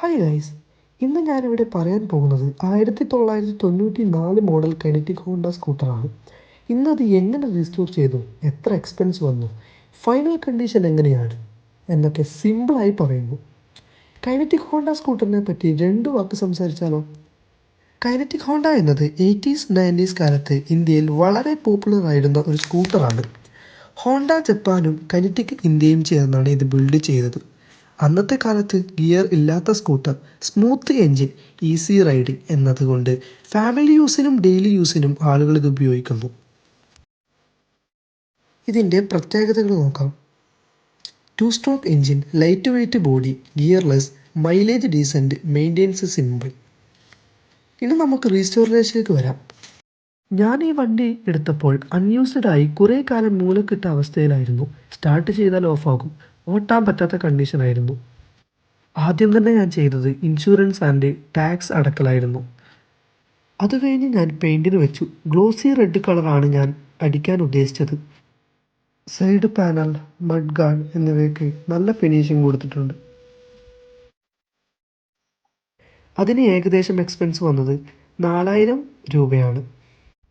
Hi guys ഇന്ന് ഞാനിവിടെ പറയാൻ പോകുന്നത് ആയിരത്തി തൊള്ളായിരത്തി തൊണ്ണൂറ്റി നാല് മോഡൽ കെനറ്റിക് ഹോണ്ട സ്കൂട്ടറാണ് ഇന്നത് എങ്ങനെ റിസ്റ്റോർ ചെയ്തു? എത്ര എക്സ്പെൻസ് വന്നു? ഫൈനൽ കണ്ടീഷൻ എങ്ങനെയാണ്? എന്നൊക്കെ സിമ്പിളായി പറയുന്നു. കൈനറ്റിക് ഹോണ്ട സ്കൂട്ടറിനെ പറ്റി രണ്ട് വാക്ക് സംസാരിച്ചാലോ? കൈനറ്റിക് ഹോണ്ട എന്നത് എയ്റ്റീസ് നയന്റീസ് കാലത്ത് ഇന്ത്യയിൽ വളരെ പോപ്പുലർ ആയിരുന്ന ഒരു സ്കൂട്ടറാണ് ഹോണ്ട ജപ്പാനും കൈനറ്റിക് ഇന്ത്യയും ചേർന്നാണ് ഇത് ബിൽഡ് ചെയ്തത്. അന്നത്തെ കാലത്ത് ഗിയർ ഇല്ലാത്ത scooter smooth engine easy riding എന്നതുകൊണ്ട് ഫാമിലി യൂസിനും ഡെയിലി യൂസിനും ആളുകൾ ഇത് ഉപയോഗിക്കുന്നു. ഇതിന്റെ പ്രത്യേകതകൾ നോക്കാം. Two stroke engine light weight body gearless mileage decent maintenance simple. ഇനി നമുക്ക് റീസ്റ്റോറേഷനിലേക്ക് വരാം. ഞാൻ ഈ വണ്ടി എടുത്തപ്പോൾ അൺയൂസ്ഡ് ആയി കുറേ കാലം മൂലക്കിട്ട അവസ്ഥയിലായിരുന്നു. സ്റ്റാർട്ട് ചെയ്താൽ ഓഫാകും. ഓട്ടാൻ പറ്റാത്ത കണ്ടീഷനായിരുന്നു ആദ്യം തന്നെ ഞാൻ ചെയ്തത് ഇൻഷുറൻസ് ആൻഡ് ടാക്സ് അടക്കലായിരുന്നു. അത് കഴിഞ്ഞ് ഞാൻ പെയിന്റിന് വെച്ചു. ഗ്ലോസി റെഡ് കളറാണ് ഞാൻ അടിക്കാൻ ഉദ്ദേശിച്ചത്. സൈഡ് പാനൽ മഡ് ഗാർഡ് എന്നിവയ്ക്ക് നല്ല ഫിനിഷിംഗ് കൊടുത്തിട്ടുണ്ട്. അതിന് ഏകദേശം എക്സ്പെൻസ് വന്നത് നാലായിരം രൂപയാണ്.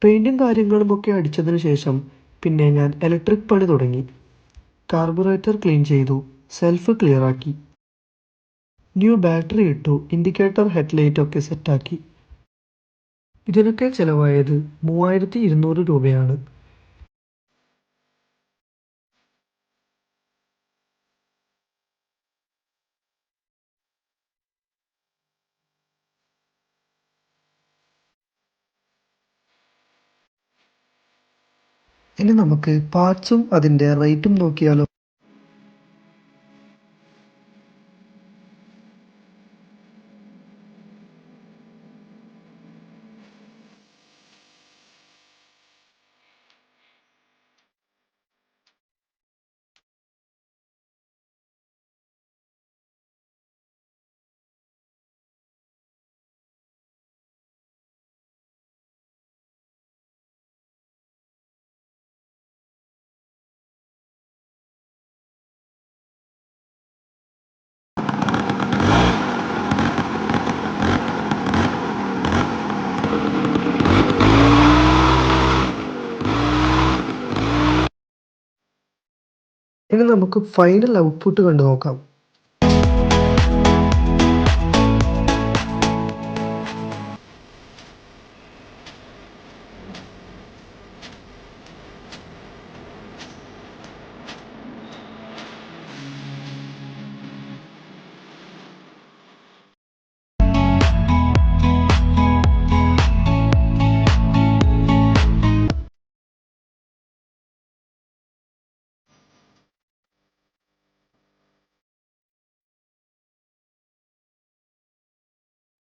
പെയിന്റും കാര്യങ്ങളും ഒക്കെ അടിച്ചതിന് ശേഷം പിന്നെ ഞാൻ ഇലക്ട്രിക് പണി തുടങ്ങി. കാർബറേറ്റർ ക്ലീൻ ചെയ്തു സെൽഫ് ക്ലിയറാക്കി ന്യൂ ബാറ്ററി ഇട്ടു ഇൻഡിക്കേറ്റർ ഹെഡ്ലൈറ്റ് ഒക്കെ സെറ്റാക്കി ഇതിനൊക്കെ ചിലവായത് മൂവായിരത്തി ഇരുന്നൂറ് രൂപയാണ്. ഇനി നമുക്ക് പാർട്സും അതിന്റെ റേറ്റും നോക്കിയാലോ? ഇനി നമുക്ക് ഫൈനൽ ഔട്ട്പുട്ട് കണ്ടു നോക്കാം